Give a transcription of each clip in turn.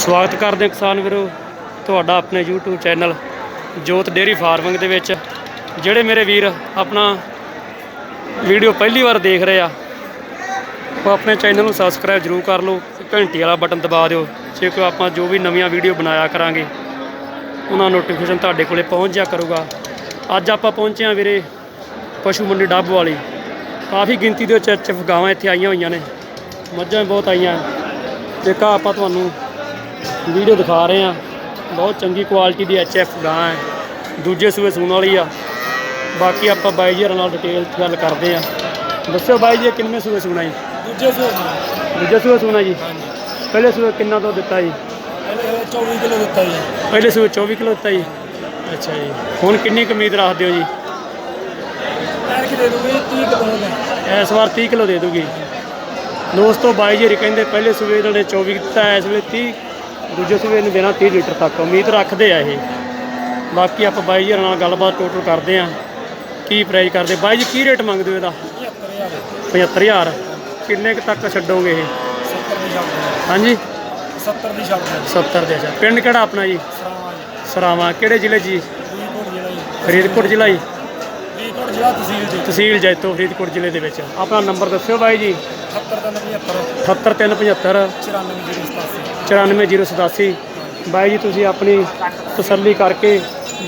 ਸਵਾਗਤ ਕਰਦੇ ਹਾਂ ਕਿਸਾਨ ਵੀਰੋ, ਤੁਹਾਡਾ ਆਪਣੇ YouTube channel Jot dairy farming ਦੇ ਵਿੱਚ, ਜਿਹੜੇ ਮੇਰੇ ਵੀਰ ਆਪਣਾ ਵੀਡੀਓ ਪਹਿਲੀ ਵਾਰ ਦੇਖ ਰਹੇ ਆ, ਉਹ ਆਪਣੇ ਚੈਨਲ ਨੂੰ ਸਬਸਕ੍ਰਾਈਬ ਜਰੂਰ ਕਰ ਲਓ ਘੰਟੀ ਵਾਲਾ ਬਟਨ ਦਬਾ ਦਿਓ ਜੇ ਕੋਈ ਆਪਾਂ ਜੋ ਵੀ ਨਵੀਆਂ ਵੀਡੀਓ ਬਣਾਇਆ ਕਰਾਂਗੇ, ਉਹਨਾਂ ਨੋਟੀਫਿਕੇਸ਼ਨ ਤੁਹਾਡੇ ਕੋਲੇ ਪਹੁੰਚ ਜਾ ਕਰੂਗਾ। ਅੱਜ ਆਪਾਂ ਪਹੁੰਚੇ ਹਾਂ ਵੀਰੇ ਪਸ਼ੂ ਮੰਡੀ ਡੱਬ ਵਾਲੀ, ਕਾਫੀ ਗਿਣਤੀ ਦੇ ਵਿੱਚ ਐਚ ਇੱਥੇ ਆਈਆਂ ਹੋਈਆਂ ਨੇ, ਮੱਝਾਂ ਵੀ ਬਹੁਤ ਆਈਆਂ ਦੇਖਾ ਆਪਾਂ ਤੁਹਾਨੂੰ ਵੀਡੀਓ ਦਿਖਾ ਰਹੇ ਆ ਬਹੁਤ ਚੰਗੀ ਕੁਆਲਿਟੀ ਦੀ ਐਚ ਐਫ ਗਾਂ ਹੈ। ਦੂਜੇ ਸੂਏ ਸੂਣ ਵਾਲੀ ਆ। ਬਾਕੀ ਆਪਾਂ ਬਾਈ ਜੀ ਨਾਲ ਡਿਟੇਲ 'ਚ ਗੱਲ ਕਰਦੇ ਆ ਦੱਸਿਓ ਬਾਈ ਜੀ ਕਿੰਨੇ ਸੂਏ ਸੂਣਾ ਜੀ? ਦੂਜੇ ਸੂਏ ਦੂਜੇ ਸੂਏ ਸੂਣਾ ਜੀ? ਹਾਂਜੀ। ਪਹਿਲੇ ਸੂਏ ਕਿੰਨਾ ਤੋਂ ਦਿੱਤਾ ਜੀ? ਇਹਨੇ 24 ਕਿਲੋ ਦਿੱਤਾ ਜੀ। ਪਹਿਲੇ ਸੂਏ 24 ਕਿਲੋ ਦਿੱਤਾ ਜੀ। ਅੱਛਾ ਜੀ। ਹੁਣ ਕਿੰਨੀ ਕੁ ਉਮੀਦ ਰੱਖਦੇ ਹੋ ਜੀ? ਐਰ ਕਿ ਦੇ ਦੂੰਗੇ 30 ਕਿਲੋ ਦਾ ਇਸ ਵਾਰ 30 ਕਿਲੋ ਦੇ ਦੂਗੀ। ਦੋਸਤੋ ਬਾਈ ਜੀ ਕਹਿੰਦੇ ਪਹਿਲੇ ਸੂਏ ਇਹਨਾਂ ਨੇ 24 ਦਿੱਤਾ ਇਸ ਵੇਲੇ 30 ਦੂਜੇ ਸੂਏ ਨੂੰ ਦੇਣਾ 30 ਲੀਟਰ ਤੱਕ, ਉਮੀਦ ਰੱਖਦੇ ਆ ਇਹ। ਬਾਕੀ ਆਪਾਂ ਬਾਈ ਜੀ ਨਾਲ ਗੱਲਬਾਤ ਟੋਟਲ ਕਰਦੇ ਆ, ਕੀ ਪ੍ਰਾਈਸ ਕਰਦੇ। ਬਾਈ ਜੀ, ਕੀ ਰੇਟ ਮੰਗਦੇ ਹੋ ਇਹਦਾ? 75000 75000 ਕਿੰਨੇ ਕੁ ਤੱਕ ਛੱਡੋਗੇ ਇਹ? 70 ਦੀ ਛੱਡ ਦੇ ਹਾਂਜੀ? 70 ਦੀ ਛੱਡ 70 ਦੇ ਅੱਛਾ। ਪਿੰਡ ਕਿਹੜਾ ਆਪਣਾ ਜੀ? ਸਰਾਵਾਂ। ਜੀ ਸਰਾਵਾਂ। ਕਿਹੜੇ ਜ਼ਿਲ੍ਹੇ ਜੀ? ਫਰੀਦਕੋਟ ਜ਼ਿਲ੍ਹਾ ਜੀ। ਫਰੀਦਕੋਟ ਜ਼ਿਲ੍ਹਾ ਤਹਿਸੀਲ ਜੀ। ਤਹਿਸੀਲ ਜੈਤੋ ਫਰੀਦਕੋਟ ਜ਼ਿਲ੍ਹੇ ਦੇ ਵਿੱਚ। ਆਪਣਾ ਨੰਬਰ ਦੱਸਿਓ ਬਾਈ ਜੀ। 70 ਦਾ 75 78375 94 94087 ਬਾਈ ਜੀ, ਤੁਸੀਂ ਆਪਣੀ ਤਸੱਲੀ ਕਰਕੇ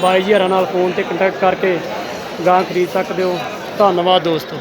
ਬਾਈ ਜੀ ਹਰਾਂ ਨਾਲ ਫੋਨ ਤੇ ਕੰਟੈਕਟ ਕਰਕੇ ਗਾਂ ਖਰੀਦ ਸਕਦੇ ਹੋ। ਧੰਨਵਾਦ ਦੋਸਤੋ।